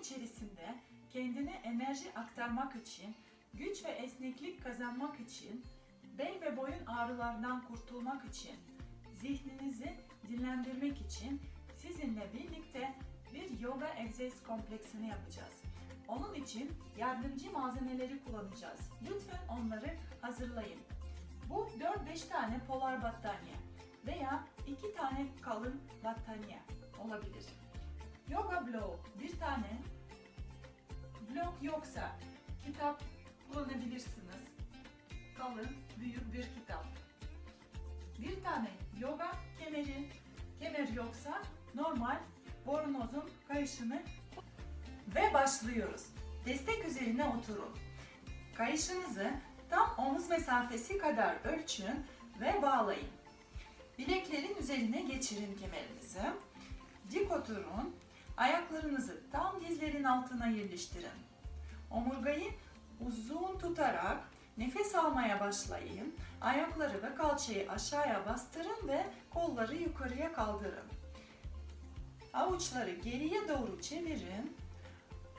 içerisinde kendine enerji aktarmak için, güç ve esneklik kazanmak için, bel ve boyun ağrılarından kurtulmak için, zihninizi dinlendirmek için sizinle birlikte bir yoga egzersiz kompleksini yapacağız. Onun için yardımcı malzemeleri kullanacağız. Lütfen onları hazırlayın. Bu 4-5 tane polar battaniye veya 2 tane kalın battaniye olabilir. Yoga bloğu bir tane, blok yoksa kitap kullanabilirsiniz. Kalın, büyük bir kitap. Bir tane yoga kemeri, kemer yoksa normal bornozun kayışını ve başlıyoruz. Destek üzerine oturun. Kayışınızı tam omuz mesafesi kadar ölçün ve bağlayın. Bileklerin üzerine geçirin kemerinizi. Dik oturun. Ayaklarınızı tam dizlerin altına yerleştirin. Omurgayı uzun tutarak nefes almaya başlayın. Ayakları ve kalçayı aşağıya bastırın ve kolları yukarıya kaldırın. Avuçları geriye doğru çevirin.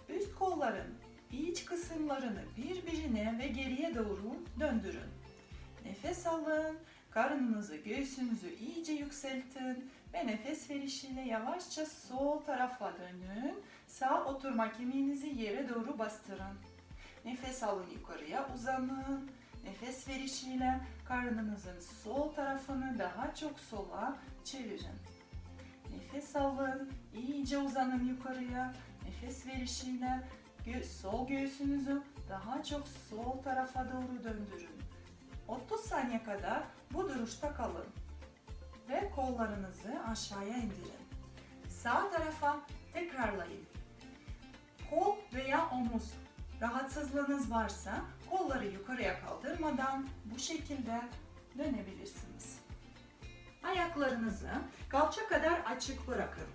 Üst kolların iç kısımlarını birbirine ve geriye doğru döndürün. Nefes alın, karnınızı, göğsünüzü iyice yükseltin ve nefes verişiyle yavaşça sol tarafa dönün. Sağ oturma kemiğinizi yere doğru bastırın. Nefes alın yukarıya uzanın. Nefes verişiyle karnınızın sol tarafını daha çok sola çevirin. Nefes alın, iyice uzanın yukarıya. Nefes verişiyle sol göğsünüzü daha çok sol tarafa doğru döndürün. 30 saniye kadar bu duruşta kalın ve kollarınızı aşağıya indirin. Sağ tarafa tekrarlayın. Kol veya omuz rahatsızlığınız varsa kolları yukarıya kaldırmadan bu şekilde dönebilirsiniz. Ayaklarınızı kalça kadar açık bırakın.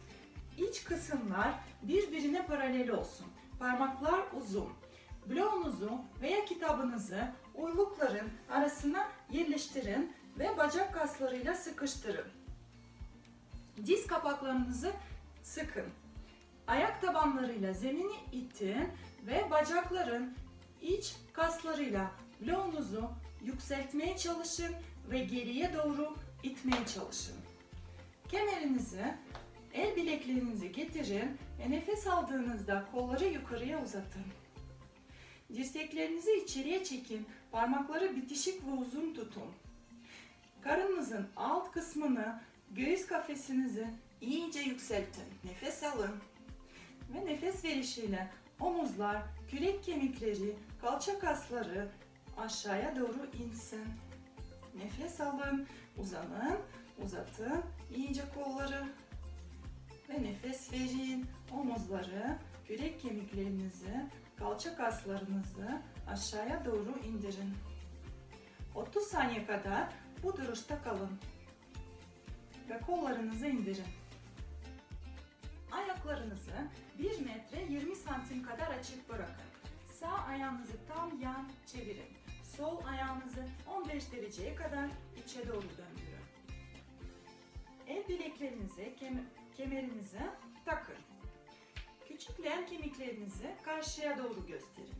İç kısımlar birbirine paralel olsun. Parmaklar uzun. Bloğunuzu veya kitabınızı uylukların arasına yerleştirin ve bacak kaslarıyla sıkıştırın. Diz kapaklarınızı sıkın. Ayak tabanlarıyla zemini itin ve bacakların iç kaslarıyla bloğunuzu yükseltmeye çalışın ve geriye doğru itmeye çalışın. Kemerinizi, el bileklerinizi getirin ve nefes aldığınızda kolları yukarıya uzatın. Dirseklerinizi içeriye çekin, parmakları bitişik ve uzun tutun. Karınınızın alt kısmını, göğüs kafesinizi iyice yükseltin. Nefes alın ve nefes verişiyle omuzlar, kürek kemikleri, kalça kasları aşağıya doğru insin. Nefes alın, uzanın, uzatın iyice kolları ve nefes verin. Omuzları, kürek kemiklerinizi, kalça kaslarınızı aşağıya doğru indirin. 30 saniye kadar bu duruşta kalın ve kollarınızı indirin. Ayaklarınızı 1 metre 20 santim kadar açık bırakın. Sağ ayağınızı tam yan çevirin. Sol ayağınızı 15 dereceye kadar içe doğru döndürün. El bileklerinizi, kem- kemerinizi takın. Küçük leğen kemiklerinizi karşıya doğru gösterin.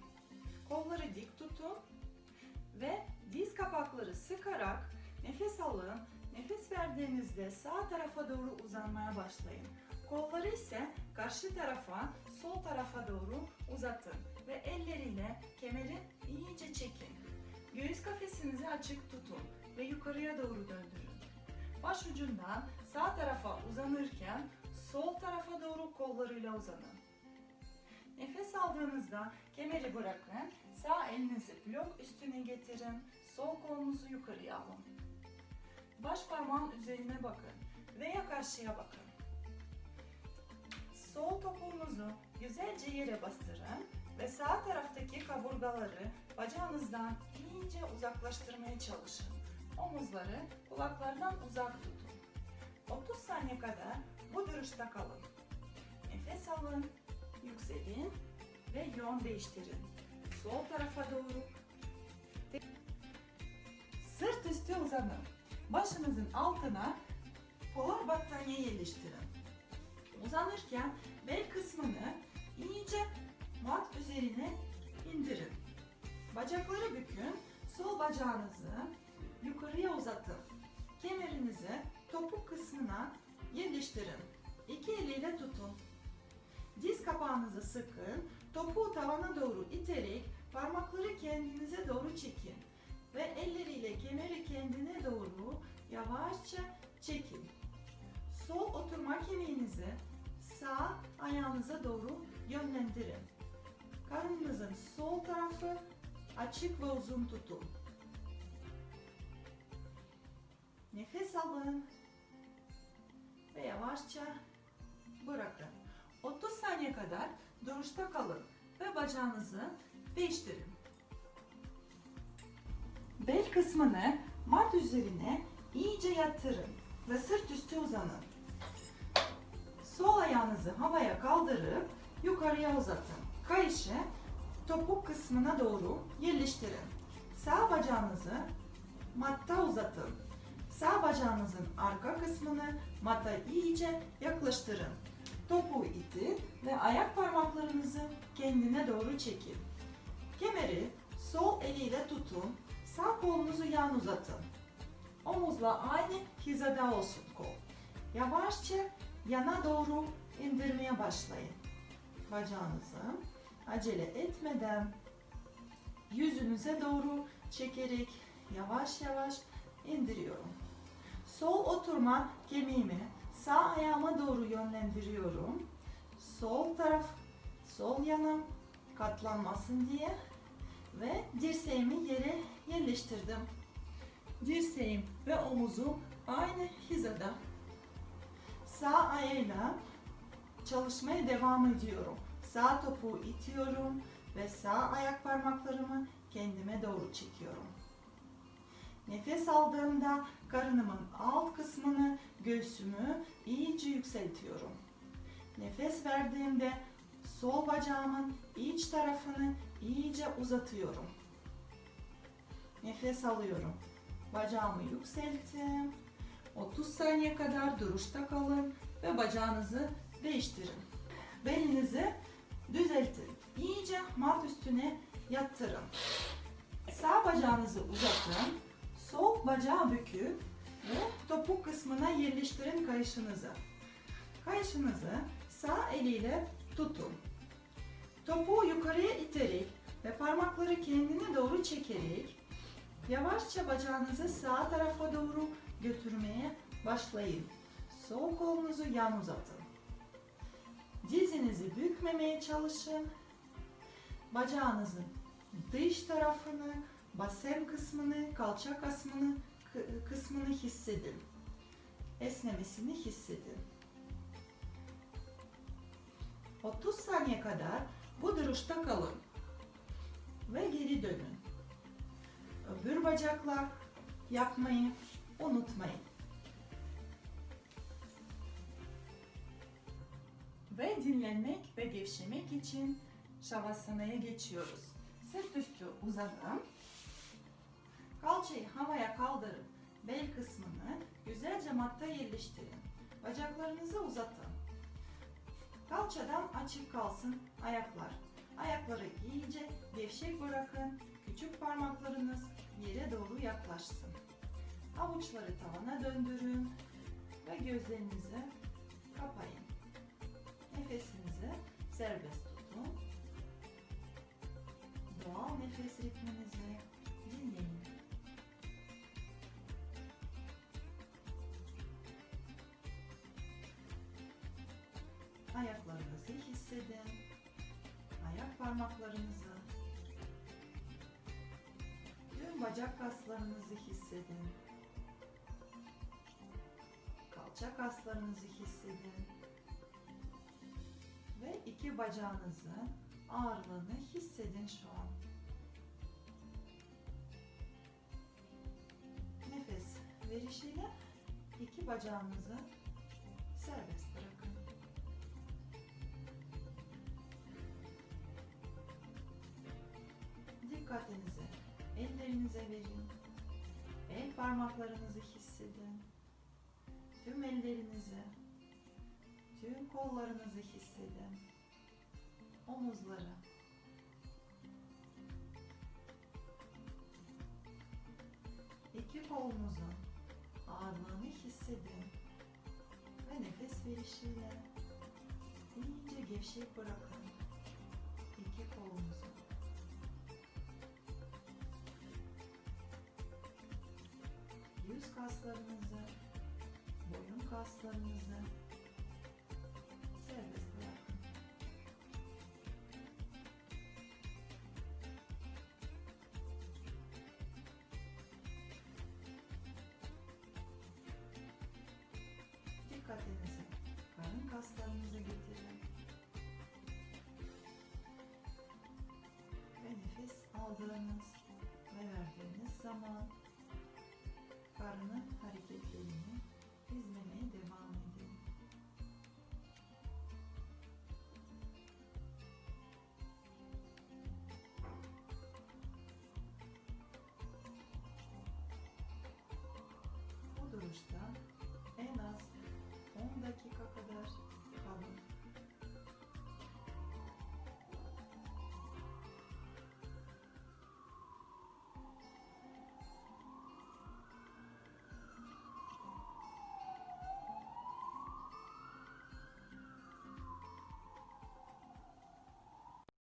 Kolları dik tutun ve diz kapakları sıkarak nefes alın. Nefes verdiğinizde sağ tarafa doğru uzanmaya başlayın. Kolları ise karşı tarafa, sol tarafa doğru uzatın ve elleriyle kemeri iyice çekin. Göğüs kafesinizi açık tutun ve yukarıya doğru döndürün. Baş ucundan sağ tarafa uzanırken sol tarafa doğru kollarıyla uzanın. Nefes aldığınızda kemeri bırakın, sağ elinizi blok üstüne getirin, sol kolunuzu yukarıya alın. Baş parmağın üzerine bakın veya karşıya bakın. Sol topuğunuzu güzelce yere bastırın ve sağ taraftaki kaburgaları bacağınızdan iyice uzaklaştırmaya çalışın. Omuzları kulaklardan uzak tutun. 30 saniye kadar bu duruşta kalın. Nefes alın, yükselin ve yön değiştirin. Sol tarafa doğru. Sırt üstü uzanın. Başınızın altına polar battaniye yerleştirin. Uzanırken bel kısmını iyice üzerine indirin. Bacakları bükün. Sol bacağınızı yukarıya uzatın. Kemerinizi topuk kısmına yerleştirin. İki eliyle tutun. Diz kapağınızı sıkın. Topuğu tavana doğru iterek parmakları kendinize doğru çekin. Ve elleriyle kemeri kendine doğru yavaşça çekin. Sol oturma kemiğinizi sağ ayağınıza doğru yönlendirin. Karnınızın sol tarafı açık ve uzun tutun. Nefes alın ve yavaşça bırakın. 30 saniye kadar duruşta kalın ve bacağınızı değiştirin. Bel kısmını mat üzerine iyice yatırın ve sırt üstü uzanın. Sol ayağınızı havaya kaldırıp yukarıya uzatın. Kayışı topuk kısmına doğru yerleştirin. Sağ bacağınızı matta uzatın. Sağ bacağınızın arka kısmını mata iyice yaklaştırın. Topuğu itin ve ayak parmaklarınızı kendine doğru çekin. Kemeri sol eliyle tutun. Sağ kolunuzu yan uzatın. Omuzla aynı hizada olsun kol. Yavaşça yana doğru indirmeye başlayın. Bacağınızı acele etmeden yüzünüze doğru çekerek yavaş yavaş indiriyorum. Sol oturma kemiğimi sağ ayağıma doğru yönlendiriyorum. Sol taraf, sol yanım katlanmasın diye ve dirseğimi yere yerleştirdim. Dirseğim ve omuzum aynı hizada. Sağ ayağıyla çalışmaya devam ediyorum. Sağ topuğu itiyorum ve sağ ayak parmaklarımı kendime doğru çekiyorum. Nefes aldığımda karnımın alt kısmını, göğsümü iyice yükseltiyorum. Nefes verdiğimde sol bacağımın iç tarafını iyice uzatıyorum. Nefes alıyorum. Bacağımı yükselttim. 30 saniye kadar duruşta kalın ve bacağınızı değiştirin. Belinizi düzeltin. İyice mat üstüne yattırın. Sağ bacağınızı uzatın. Sol bacağı bükün ve topuk kısmına yerleştirin kayışınızı. Kayışınızı sağ eliyle tutun. Topuğu yukarıya iterek ve parmakları kendine doğru çekerek yavaşça bacağınızı sağ tarafa doğru götürmeye başlayın. Sol kolunuzu yan uzatın. Dizinizi bükmemeye çalışın. Bacağınızın dış tarafını, basen kısmını, kalça kısmını, kı- kısmını hissedin. Esnemesini hissedin. 30 saniye kadar bu duruşta kalın ve geri dönün. Öbür bacakla yapmayı unutmayın. Ve dinlenmek ve gevşemek için şavasanaya geçiyoruz. Sırt üstü uzanın. Kalçayı havaya kaldırın. Bel kısmını güzelce matta yerleştirin. Bacaklarınızı uzatın. Kalçadan açık kalsın ayaklar. Ayakları iyice gevşek bırakın. Küçük parmaklarınız yere doğru yaklaşsın. Avuçları tavana döndürün ve gözlerinizi kapayın. Nefesinizi serbest tutun. Doğal nefes ritminizi dinleyin. Parmaklarınızı. Tüm bacak kaslarınızı hissedin. Kalça kaslarınızı hissedin. Ve iki bacağınızın ağırlığını hissedin şu an. Nefes verişiyle iki bacağınızı serbest bırakın. dikkatinizi ellerinize verin. El parmaklarınızı hissedin. Tüm ellerinizi, tüm kollarınızı hissedin. Omuzları. İki kolunuzun ağırlığını hissedin. Ve nefes verişiyle iyice gevşek bırakın. İki kolunuzun kaslarınızı, boyun kaslarınızı serbest bırakın. Dikkatinizi karın kaslarınıza getirin. Ve nefes aldığınız ve verdiğiniz zaman karnın hareketlerini izlemeye devam edin.